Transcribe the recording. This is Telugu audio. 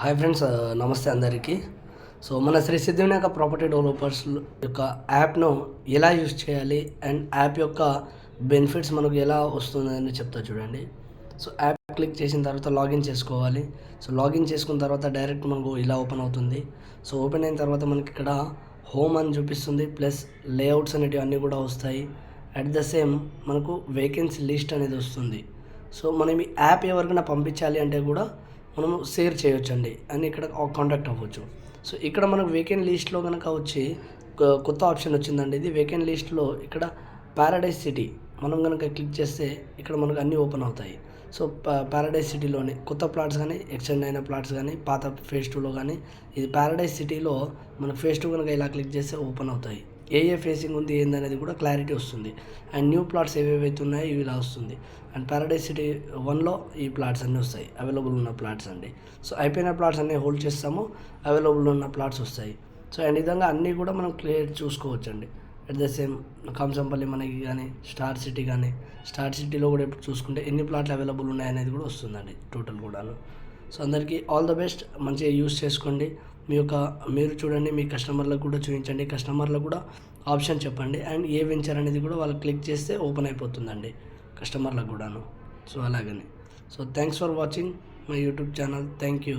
హాయ్ ఫ్రెండ్స్ నమస్తే అందరికీ. సో మన శ్రీ సిద్ధివినాయక ప్రాపర్టీ డెవలపర్స్ యొక్క యాప్ను ఎలా యూజ్ చేయాలి అండ్ యాప్ యొక్క బెనిఫిట్స్ మనకు ఎలా వస్తుందని చెప్తా చూడండి. సో యాప్ క్లిక్ చేసిన తర్వాత లాగిన్ చేసుకోవాలి. సో లాగిన్ చేసుకున్న తర్వాత డైరెక్ట్ మనకు ఇలా ఓపెన్ అవుతుంది. సో ఓపెన్ అయిన తర్వాత మనకి ఇక్కడ హోమ్ అని చూపిస్తుంది ప్లస్ లేఅవుట్స్ అనేటివి అన్నీ కూడా వస్తాయి. అట్ ద సేమ్ మనకు వేకెన్సీ లిస్ట్ అనేది వస్తుంది. సో మనం ఈ యాప్ ఎవరికైనా పంపించాలి అంటే కూడా మనము షేర్ చేయొచ్చండి అని ఇక్కడ కాంటాక్ట్ అవ్వచ్చు. సో ఇక్కడ మనకు వేకెంట్ లిస్ట్లో కనుక వచ్చి కొత్త ఆప్షన్ వచ్చిందండి. ఇది వేకెంట్ లిస్ట్లో ఇక్కడ పారాడైజ్ సిటీ మనం కనుక క్లిక్ చేస్తే ఇక్కడ మనకు అన్నీ ఓపెన్ అవుతాయి. సో పారాడైజ్ సిటీలోని కొత్త ప్లాట్స్ కానీ ఎక్స్టెండ్ అయిన ప్లాట్స్ కానీ పాత ఫేజ్ టూలో కానీ ఇది పారాడైజ్ సిటీలో మన ఫేజ్ టూ కనుక ఇలా క్లిక్ చేస్తే ఓపెన్ అవుతాయి. ఏ ఏ ఫేసింగ్ ఉంది ఏందనేది కూడా క్లారిటీ వస్తుంది. అండ్ న్యూ ప్లాట్స్ ఏవేవైతే ఉన్నాయో ఇవి ఇలా వస్తుంది. అండ్ పారాడైజ్ సిటీ వన్లో ఈ ప్లాట్స్ అన్నీ వస్తాయి. అవైలబుల్ ఉన్న ప్లాట్స్ అండి. సో అయిపోయిన ప్లాట్స్ అన్నీ హోల్డ్ చేస్తాము. అవైలబుల్ ఉన్న ప్లాట్స్ వస్తాయి. సో అండ్ విధంగా అన్నీ కూడా మనం క్లియర్ చూసుకోవచ్చండి. అట్ ద సేమ్ కంసంపల్లి మనకి కానీ స్టార్ సిటీ కానీ స్టార్ సిటీలో కూడా ఇప్పుడు చూసుకుంటే ఎన్ని ప్లాట్లు అవైలబుల్ ఉన్నాయి అనేది కూడా వస్తుందండి. టోటల్ కూడాను. సో అందరికీ ఆల్ ద బెస్ట్ మంచిగా యూస్ చేసుకోండి. మీ యొక్క మీరు చూడండి మీ కస్టమర్లకు కూడా చూపించండి. కస్టమర్లకు కూడా ఆప్షన్ చెప్పండి. అండ్ ఏ వెంచర్ అనేది కూడా వాళ్ళు క్లిక్ చేస్తే ఓపెన్ అయిపోతుందండి కస్టమర్లకు కూడాను. సో అలాగని. So thanks for watching my YouTube channel thank you